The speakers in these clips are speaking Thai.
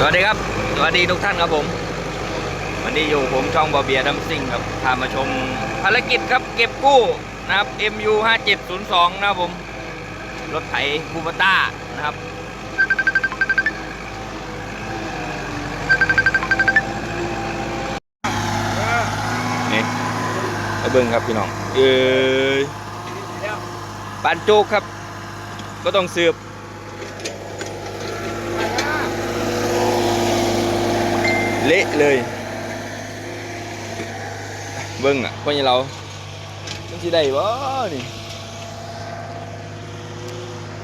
สวัสดีครับ สวัสดีทุกท่านครับผม วันนี้อยู่ผมช่องบอเบียดัมซิงครับพามาชมภารกิจครับเก็บกู้นะครับ MU 5702 นะครับผม รถไถคูปต้านะครับ นี่ไปเบิ้งครับพี่น้อง เอ้ยปานโจกครับ ก็ต้องสืบ เละเลย เบิ้งอะพ่อใหญ่เรามันจะได้บ่นี่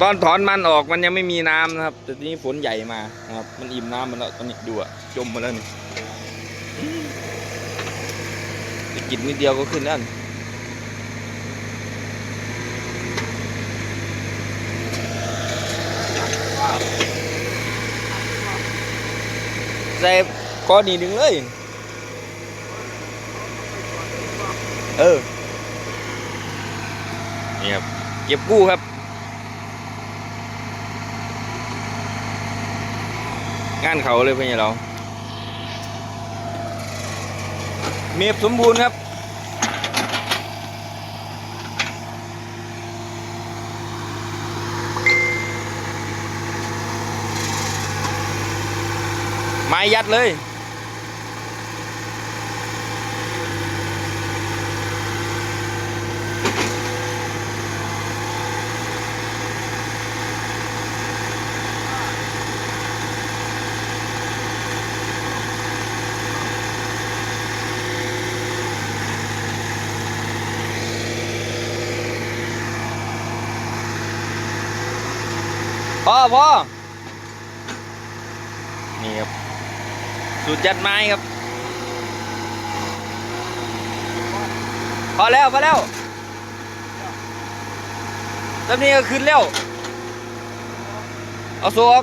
ตอนถอนมันออกมันยังไม่มีน้ำนะครับ แต่ทีนี้ฝนใหญ่มานะครับ มันอิ่มน้ำมันแล้วตอนนี้ดูอะจมมาแล้วนี่จะกินนิดเดียวก็ขึ้นแล้วนี่ใส่ ก้อนนี้ดึงเลย เออ นี่ครับ เก็บกู้ครับ งานเขาเลยเพื่อนเราเมีบสมบูรณ์ครับไม้ยัดเลย พ่อพ่อนี่ครับ สูตรยัดไม้ครับ พอแล้วพอแล้วตอนนี้ก็ขึ้นแล้ว เอาสวก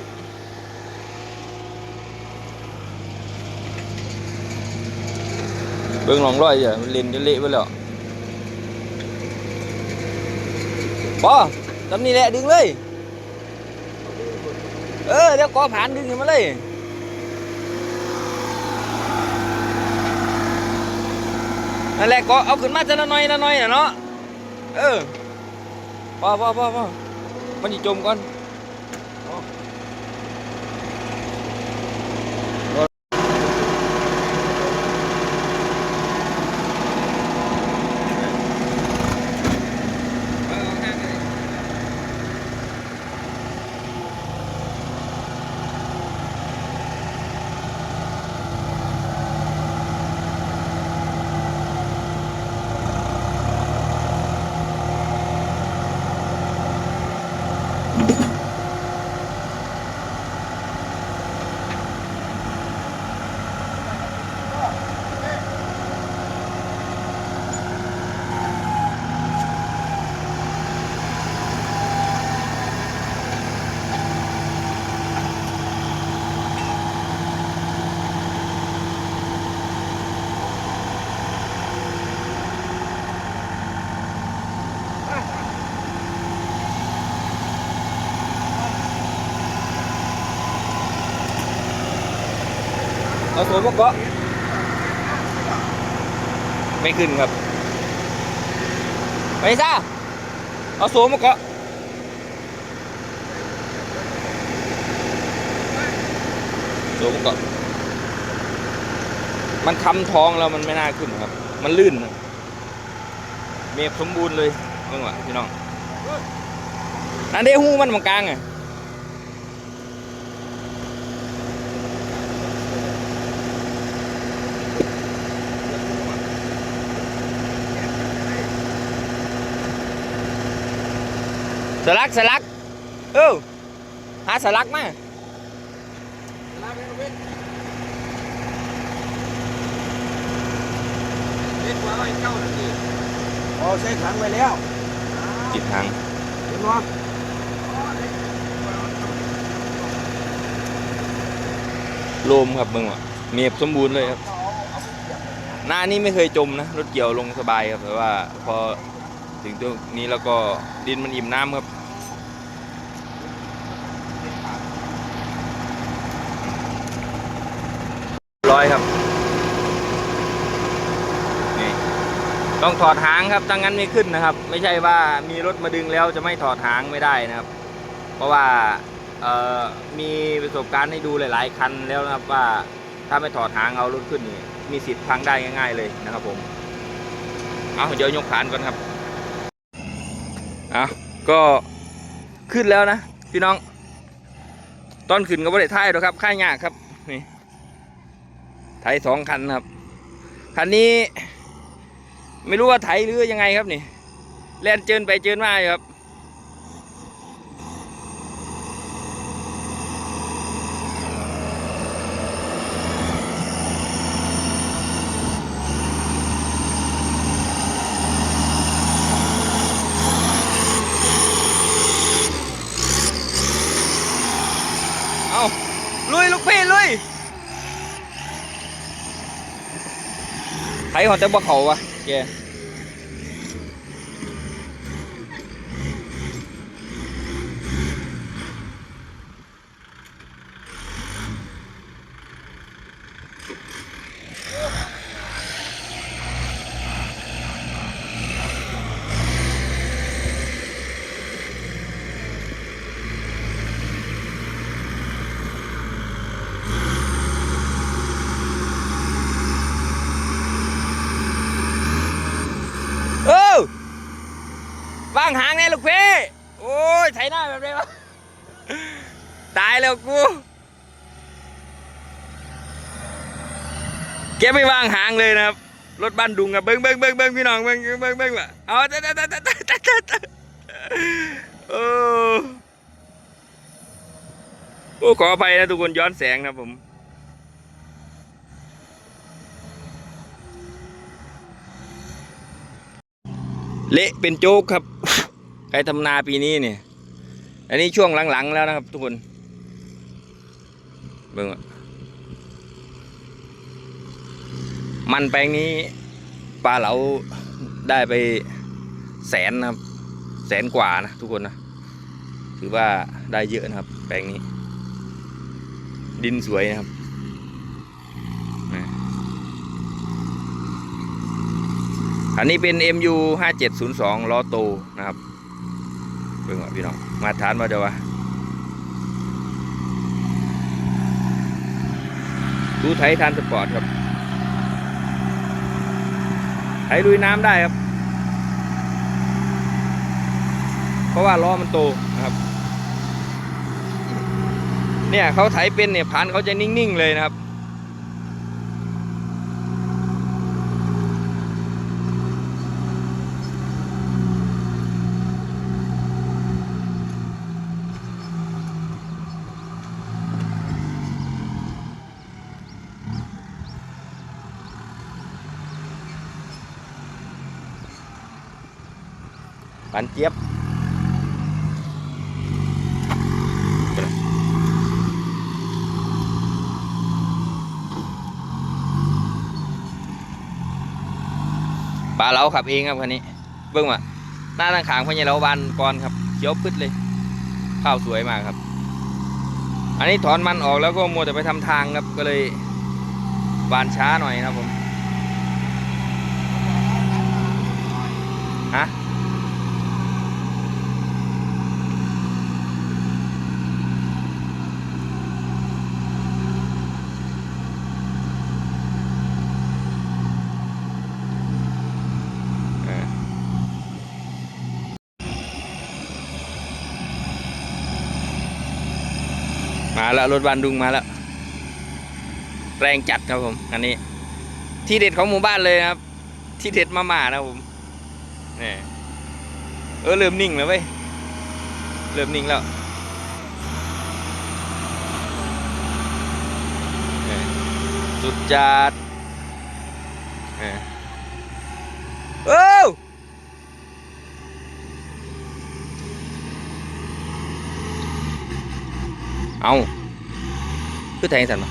เบิ่งหลองร้อยจ้ะมันเล่นจะเละไปแล้วพอตอนนี้แหละดึงเลย เออเดี๋ยวกอผ่านดึงขึ้นมาเลยนั่นแหละกอเอาขึ้นมาจะละน้อยละน้อยน่ะเนาะเออพอพอพอพอมันจะจมก่อน เอาสวมมาเกาะไม่ขึ้นครับไปซ่าเอาสวมมาเกาะสวมมาเกาะมันคำท้องแล้วมันไม่น่าขึ้นครับ มันลื่นเมฟสมบูรณ์เลยเมื่อวะพี่น้องนั่นเด้หูมันมากลางไง สลักสลักเออหาสลักมาโอ้ใช้ถังไปแล้วจิตทางเห็นไหมโลมครับมึงว่ะเมียบสมบูรณ์เลยครับ หน้านี้ไม่เคยจมนะ รถเกี่ยวลงสบายครับ แต่ว่าพอถึงตรงนี้แล้วก็ดินมันอิ่มน้ำครับ ร้อยครับ นี่ ต้องถอดหางครับถ้างั้นไม่ขึ้นนะครับ ไม่ใช่ว่ามีรถมาดึงแล้วจะไม่ถอดหางไม่ได้นะครับ เพราะว่ามีประสบการณ์ให้ดูหลาย ๆ คันแล้วนะครับว่าถ้าไม่ถอดหางเอารถขึ้นนี่มีสิทธิ์พังได้ง่าย ๆ เลยนะครับผม เอาเดี๋ยวยกฐานก่อนครับเอาก็ขึ้นแล้วนะ พี่น้อง ตอนขึ้นก็ไม่ได้ท้ายหรอกครับค่ายากครับ ถสองคันครับ คันนี้ ไม่รู้ว่าไถหรือยังไงครับนี่แล่นเจินไปเจินมาอยู่ครับเอาลุยลูกพี่ลุย thấy hoa tới bắc hồ à kìa yeah. างหางแน่ลูกพี่โอ้ยไถหน้าแบบนี้วะตายแล้วกูแกไม่วางหางเลยนะครับ รถบ้านดุงอะเบิ้งเบิ้งเบิ้งเบิ้งพี่น้องเบิ้งเบิ้งเบิ้งวะเอาตะตะตะตะตะตะตะตะโอ้โอ้ขออภัยนะทุกคนย้อนแสงนะผมเละเป็นโจ๊กครับ รทำนาปีนี้เนี่ย อันนี้ช่วงหลังๆแล้วนะครับ ทุกคน เบิ่งอะมันแปลงนี้ปลาเหลาได้ไปแสนนะครับ แสนกว่านะทุกคนนะ ถือว่าได้เยอะนะครับ แปลงนี้ ดินสวยนะครับอันนี้เป็น MU 5702ล้อโตนะครับ เบิ่งว่าพี่น้องมาทานมาเดี๋ยววะดูไทยทานสปอร์ตครับไถลุยน้ำได้ครับ เพราะว่าล้อมันโตนะครับ เนี่ยเขาไถเป็นเนี่ยพันเขาจะนิ่งๆเลยนะครับ ปันเจี๊ยบปลาเราขับเองครับคันนี้ เบิ้งว่าหน้าตั้งขางพญาเราบานก่อนครับเขียวพึดเลยข้าวสวยมากครับ อันนี้ถอนมันออกแล้วก็มัวแต่ไปทำทางครับก็เลยบานช้าหน่อยนะครับผม มาแล้วรถบันดุงมาแล้ว แรงจัดครับผม อันนี้ ที่เด็ดของหมู่บ้านเลยครับ ที่เด็ดมาหมานะครับผมนี่เออเริ่มนิ่งแล้วเว้ยเริ่มนิ่งแล้วนี่สุดจัดนี่เอ้ เอาคือแทงสันมา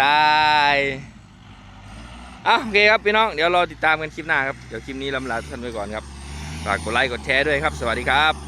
ตายอะโอเคครับ พี่น้อง เดี๋ยวรอติดตามกันคลิปหน้าครับ เดี๋ยวคลิปนี้ลำลาทุกท่านไปก่อนครับ ฝากกดไลค์กดแชร์ด้วยครับ สวัสดีครับ